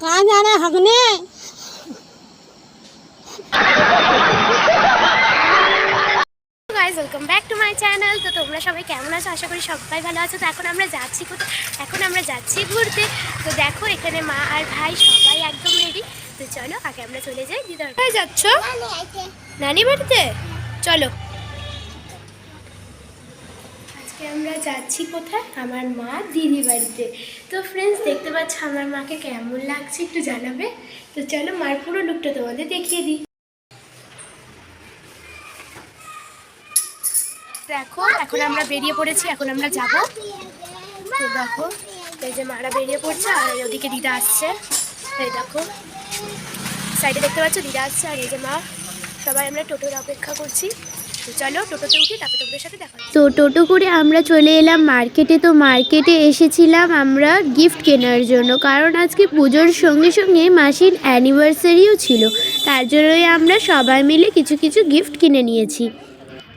कहाँ जा रहे हैं हगने guys welcome back to my channel তো তোমরা সবাই কেমন আছো আশা করি সবাই ভালো আছো তো এখন আমরা যাচ্ছি কোথায় এখন আমরা যাচ্ছি ঘুরতে তো দেখো এখানে মা আর ভাই সবাই একদম রেডি তো চলো আগে আমরা চলে যাই দিদার কোথায় যাচ্ছ নানি বাড়িতে চলো আজকে আমরা যাচ্ছি কোথায়? আমার মা দিদি বাড়িতে। তো ফ্রেন্ডস দেখতে পাচ্ছ আমার মাকে কেমন লাগছে একটু জানাবে? তো চলো মার পুরো লুকটা তোমাদের দেখিয়ে দিই। দেখো, এখন আমরা বেরিয়ে পড়েছি, এখন আমরা যাব। তো দেখো, এই যে মারা বেরিয়ে পড়ছে, আর ওদিকে দিদা আসছে। এই দেখো সাইডে দেখতে পাচ্ছ দিদা আসছে, আর এই যে মা। সবাই আমরা টোটোর অপেক্ষা করছি। তো টোটো করে আমরা চলে এলাম মার্কেটে। তো মার্কেটে এসেছিলাম আমরা গিফট কেনার জন্য। কারণ আজকে পুজোর সঙ্গে সঙ্গে মাসির অ্যানিভার্সারিও ছিল। তার জন্যই আমরা সবাই মিলে কিছু কিছু গিফট কিনে নিয়েছি।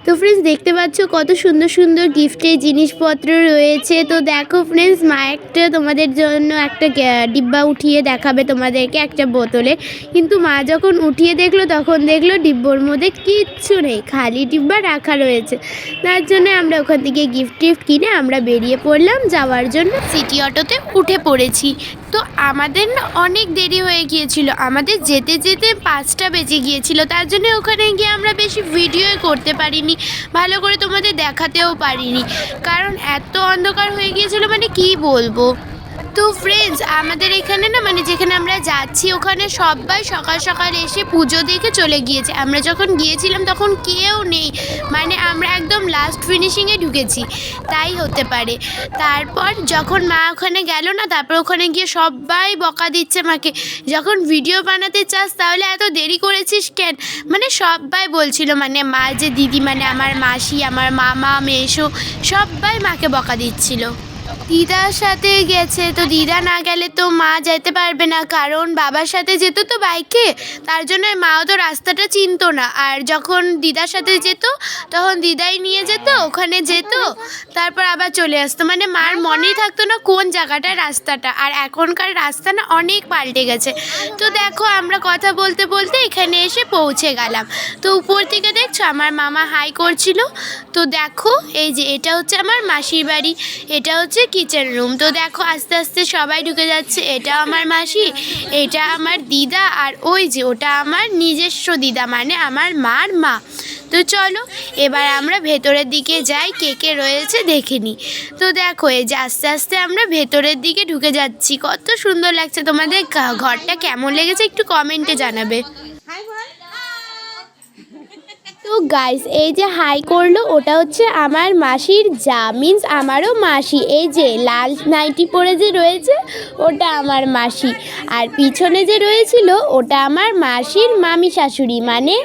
তো ফ্রেন্ডস দেখতে পাচ্ছ কত সুন্দর সুন্দর গিফটের জিনিসপত্র রয়েছে। তো দেখো ফ্রেন্ডস মা একটা তোমাদের জন্য একটা ডিব্বা উঠিয়ে দেখাবে তোমাদেরকে একটা বোতলে। কিন্তু মা যখন উঠিয়ে দেখল, তখন দেখল ডিব্বোর মধ্যে কিচ্ছু নেই, খালি ডিব্বা রাখা রয়েছে। তার জন্য আমরা ওখান থেকে গিফট টিফট কিনে আমরা বেরিয়ে পড়লাম, যাওয়ার জন্য সিটি অটোতে উঠে পড়েছি। তো আমাদের না অনেক দেরি হয়ে গিয়েছিল। আমাদের যেতে যেতে পাঁচটা বেজে গিয়েছিল। তার জন্য ওখানে গিয়ে আমরা বেশি ভিডিও করতে পারিনি। ভালো করে তোমাদের দেখাতেও পারিনি। কারণ এত অন্ধকার হয়ে গিয়েছিল মানে কি বলব? তো ফ্রেন্ডস আমাদের এখানে না মানে যেখানে আমরা যাচ্ছি, ওখানে সবাই সকাল সকাল এসে পুজো দেখে চলে গিয়েছে। আমরা যখন গিয়েছিলাম, তখন কেউ নেই। মানে আমরা একদম লাস্ট ফিনিশিংয়ে ঢুকেছি। তাই হতে পারে। তারপর যখন মা ওখানে গেল না, তারপর ওখানে গিয়ে সবাই বকা দিচ্ছে মাকে। যখন ভিডিও বানাতে চাস, তাহলে এত দেরি করেছিস কেন? মানে সবাই বলছিল মানে মা যে দিদি মানে আমার মাসি, আমার মামা, মেসো, সবাই মাকে বকা দিচ্ছিল। দিদার সাথে গেছে, তো দিদা না গেলে তো মা যেতে পারবে না। কারণ বাবার সাথে যেত তো বাইকে, তার জন্য মাও তো রাস্তাটা চিনতো না। আর যখন দিদার সাথে যেত, তখন দিদাই নিয়ে যেত, ওখানে যেত, তারপর আবার চলে আসতো। মানে মার মনেই থাকতো না কোন জায়গাটা রাস্তাটা। আর এখনকার রাস্তা না অনেক পাল্টে গেছে। তো দেখো, আমরা কথা বলতে বলতে এখানে এসে পৌঁছে গেলাম। তো উপর থেকে দেখছ, আমার মামা হাই করছিল। তো দেখো, এই যে এটা হচ্ছে আমার মাসির বাড়ি, এটা হচ্ছে কিচেন রুম তো দেখো, আস্তে আস্তে সবাই ঢুকে যাচ্ছে। এটা আমার মাসি, এটা আমার দিদা, আর ওই যে ওটা আমার নিজস্ব দিদা মানে আমার মার মা। তো চলো, এবার আমরা ভেতরের দিকে যাই, কে কে রয়েছে দেখে নিই তো দেখো, এই যে আস্তে আস্তে আমরা ভেতরের দিকে ঢুকে যাচ্ছি। কত সুন্দর লাগছে তোমাদের ঘরটা কেমন লেগেছে একটু কমেন্টে জানাবে। তো গাইস এই যে হাই করল, ওটা হচ্ছে আমার মাসির যা মিন্স আমারও মাসি। এই যে লাল নাইটি পরে যে রয়েছে, ওটা আমার মাসি। আর পিছনে যে রয়েছিল, ওটা আমার মাসির মামি শাশুড়ি মানে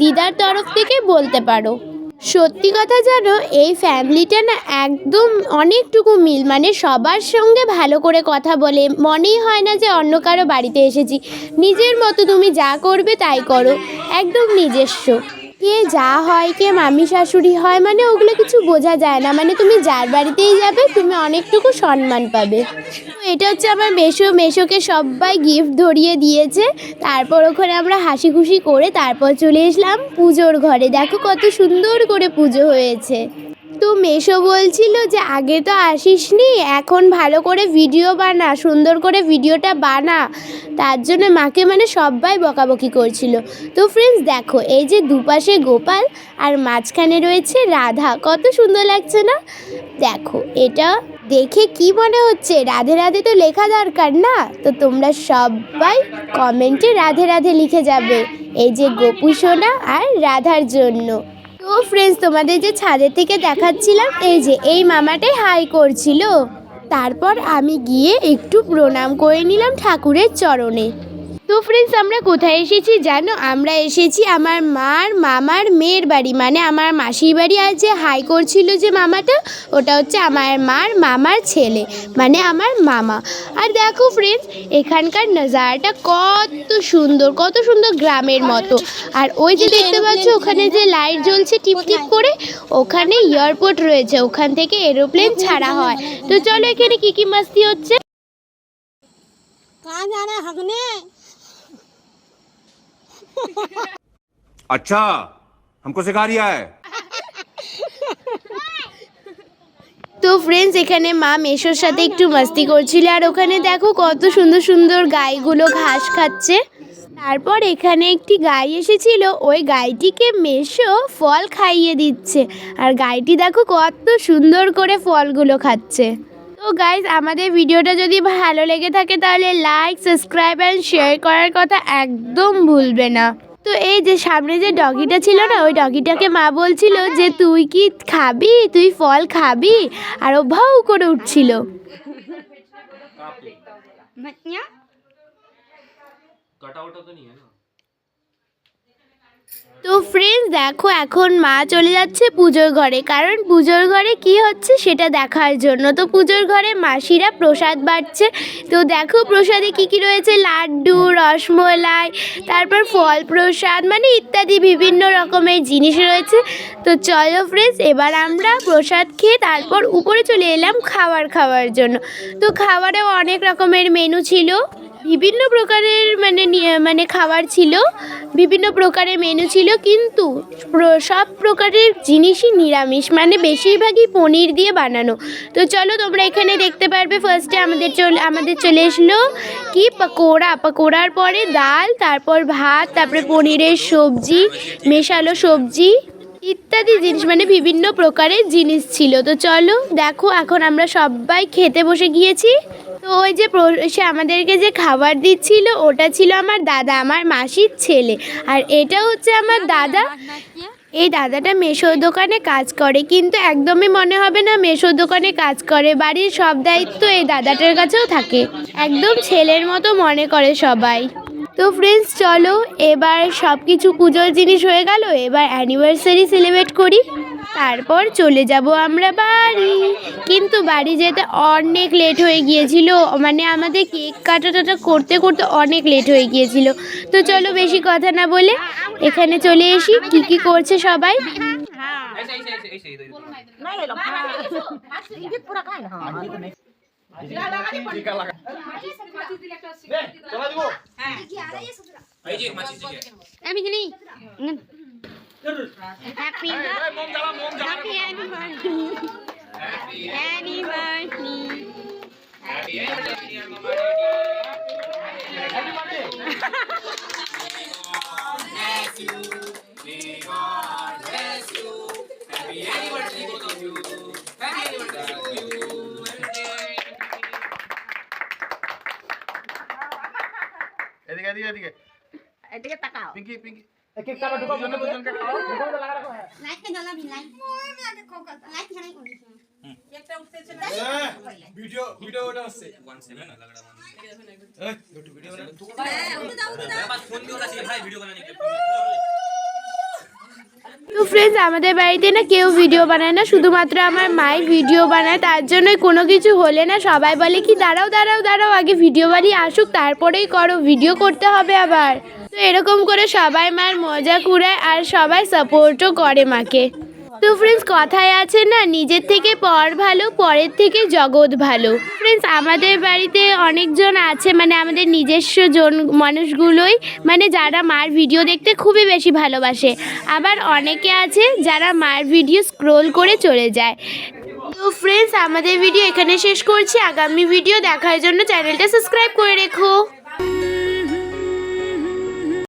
দিদার তরফ থেকে বলতে পারো। সত্যি কথা জানো, এই ফ্যামিলিটা না একদম অনেকটুকু মিল মানে সবার সঙ্গে ভালো করে কথা বলে, মনেই হয় না যে অন্য কারও বাড়িতে এসেছি। নিজের মতো তুমি যা করবে তাই করো, একদম নিজস্ব। কে যা হয়, কে মামি শাশুড়ি হয় মানে ওগুলো কিছু বোঝা যায় না। মানে তুমি যার বাড়িতেই যাবে, তুমি অনেকটুকু সম্মান পাবে। তো এটা হচ্ছে আমার মেশো। মেশোকে সবাই গিফট ধরিয়ে দিয়েছে। তারপর ওখানে আমরা হাসি খুশি করে তারপর চলে এসলাম পুজোর ঘরে। দেখো কত সুন্দর করে পুজো হয়েছে। তো মেশো বলছিল যে, আগে তো আসিসনি, এখন ভালো করে ভিডিও বানা, সুন্দর করে ভিডিওটা বানা। তার জন্য মাকে মানে সবাই বকাবকি করছিল। তো ফ্রেন্ডস দেখো, এই যে দুপাশে গোপাল আর মাঝখানে রয়েছে রাধা, কত সুন্দর লাগছে না? দেখো, এটা দেখে কি মনে হচ্ছে? রাধে রাধে তো লেখা দরকার না? তো তোমরা সবাই কমেন্টে রাধে রাধে লিখে যাবে, এই যে গোপু সোনা আর রাধার জন্য। তো ফ্রেন্ডস তোমাদের যে ছাদের থেকে দেখাচ্ছিলাম, এই যে, এই মামাটাই হাই করছিল। তারপর আমি গিয়ে একটু প্রণাম করে নিলাম ঠাকুরের চরণে। তো ফ্রেন্ডস আমরা কোথায় এসেছি জানো? আমরা এসেছি আমার মার মামার মেয়ের বাড়ি। মানে আমার মাসির বাড়ি আর যে হাই করছিল যে মামাটা, ওটা হচ্ছে আমার মার মামার ছেলে মানে আমার মামা। আর দেখো ফ্রেন্ডস এখানকার নজারাটা কত সুন্দর কত সুন্দর গ্রামের মতো। আর ওই যে দেখতে পাচ্ছ, ওখানে যে লাইট জ্বলছে টিপ টিপ করে, ওখানে এয়ারপোর্ট রয়েছে। ওখান থেকে এরোপ্লেন ছাড়া হয়। তো চলো এখানে কী কী মাস্তি হচ্ছে? কাজ আরে হাগনে? हगने अच्छा हमको सिखा रिया है তো ফ্রেন্ডস এখানে মা মেশোর সাথে একটু মাস্তি করছিল আর ওখানে দেখো কত সুন্দর সুন্দর গাইগুলো ঘাস খাচ্ছে তারপর এখানে একটি গাই এসেছিল ওই গাইটিকে মেশো ফল খাইয়ে দিচ্ছে আর গাইটি দেখো কত সুন্দর করে ফলগুলো খাচ্ছে তো গাইজ আমাদের ভিডিওটা যদি ভালো লেগে থাকে তাহলে লাইক সাবস্ক্রাইব অ্যান্ড শেয়ার করার কথা একদম ভুলবে না। তো এই যে সামনে যে ডগিটা ছিল না ওই ডগিটাকে মা বলছিল যে তুই কি খাবি? তুই ফল খাবি? আর ও ভাউ করে উঠছিল। কাটা ওটা তো নিয়ে না। ফ্রেন্ডস দেখো এখন মা চলে যাচ্ছে পুজোর ঘরে। কারণ পুজোর ঘরে কি হচ্ছে সেটা দেখার জন্য। তো পুজোর ঘরে মাসিরা প্রসাদ বাড়ছে। তো দেখো প্রসাদে কি কি রয়েছে? লাড্ডু, রসমলাই, তারপর ফল প্রসাদ মানে ইত্যাদি বিভিন্ন রকমের জিনিস রয়েছে। তো চলো ফ্রেন্ডস এবার আমরা প্রসাদ খেয়ে তারপর উপরে চলে এলাম খাবার খাওয়ার জন্য। তো খাবারেও অনেক রকমের মেনু ছিল। বিভিন্ন প্রকারের মানে মানে খাবার ছিল, বিভিন্ন প্রকারের মেনু ছিল, কিন্তু সব প্রকারের জিনিসই নিরামিষ মানে বেশিরভাগই পনির দিয়ে বানানো। তো চলো তোমরা এখানে দেখতে পারবে ফার্স্টে আমাদের চলে আমাদের চলে এসলো কি? পকোড়া, পকোড়ার পরে ডাল, তারপর ভাত, তারপরে পনিরের সবজি, মেশালো সবজি, ইত্যাদি জিনিস মানে বিভিন্ন প্রকারের জিনিস ছিল। তো চলো দেখো, এখন আমরা সবাই খেতে বসে গিয়েছি। তো ওই যে সে আমাদেরকে যে খাবার দিচ্ছিল ওটা ছিল আমার দাদা আমার মাসির ছেলে। আর এটা হচ্ছে আমার দাদা। এই দাদাটা মেশোর দোকানে কাজ করে কিন্তু একদমই মনে হবে না মেশোর দোকানে কাজ করে। বাড়ির সব দায়িত্ব এই দাদাটার কাছেও থাকে। একদম ছেলের মতো মনে করে সবাই। তো ফ্রেন্ডস চলো এবার সব কিছু পুজোর জিনিস হয়ে গেল এবার অ্যানিভার্সারি সেলিব্রেট করি তারপর চলে যাব আমরা বাড়ি কিন্তু বাড়ি যেতে অনেক লেট হয়ে গিয়েছিল মানে আমাদের কেক কাটা টাটা করতে করতে অনেক লেট হয়ে গিয়েছিল তো চলো বেশি কথা না বলে এখানে চলে এসি কি কি করছে সবাই हैप्पी हैप्पी हैप्पी हैप्पी এদিকে এদিকে। এদিকে তাকাও। পিঙ্কি পিঙ্কি। কেকটা বা ঢুকাও জন্য দুজনকে খাও ঢুকাও। তো লাগা রাখো হ্যাঁ। লাইট কে জ্বালাবি লাইট। দেখো কত লাইট। জ্বালাই কোনি কেকটা উঠছে চলে হ্যাঁ। ভিডিও ভিডিও ওটা হচ্ছে। 17 লাগড়া মান এই ভিডিও হ্যাঁ, বানাও তো দাও তো দাও। বাস ফোন দিও না ভাই ভিডিও বানানি ফ্রেন্ডস আমাদের বাড়িতে না কেউ ভিডিও বানায় না, শুধুমাত্র আমার মায়ের ভিডিও বানায়, তার জন্য কোনো কিছু হলে না সবাই বলে কি, দাঁড়াও দাঁড়াও দাঁড়াও, আগে ভিডিও বাড়ি আসুক, তারপরেই করো ভিডিও করতে হবে আবার। তো এরকম করে সবাই মার মজা কুড়ায় আর সবাই সাপোর্টও করে মাকে। তো ফ্রেন্ডস কথায় আছে না, নিজের থেকে পর ভালো, পরের থেকে জগৎ ভালো। ফ্রেন্ডস আমাদের বাড়িতে অনেকজন আছে মানে আমাদের নিজস্ব জন, মানুষগুলোই মানে যারা মার ভিডিও দেখতে খুবই বেশি ভালোবাসে। আবার অনেকে আছে যারা মার ভিডিও স্ক্রোল করে চলে যায়। তো ফ্রেন্ডস আমাদের ভিডিও এখানে শেষ করছি। আগামী ভিডিও দেখার জন্য চ্যানেলটা সাবস্ক্রাইব করে রেখো।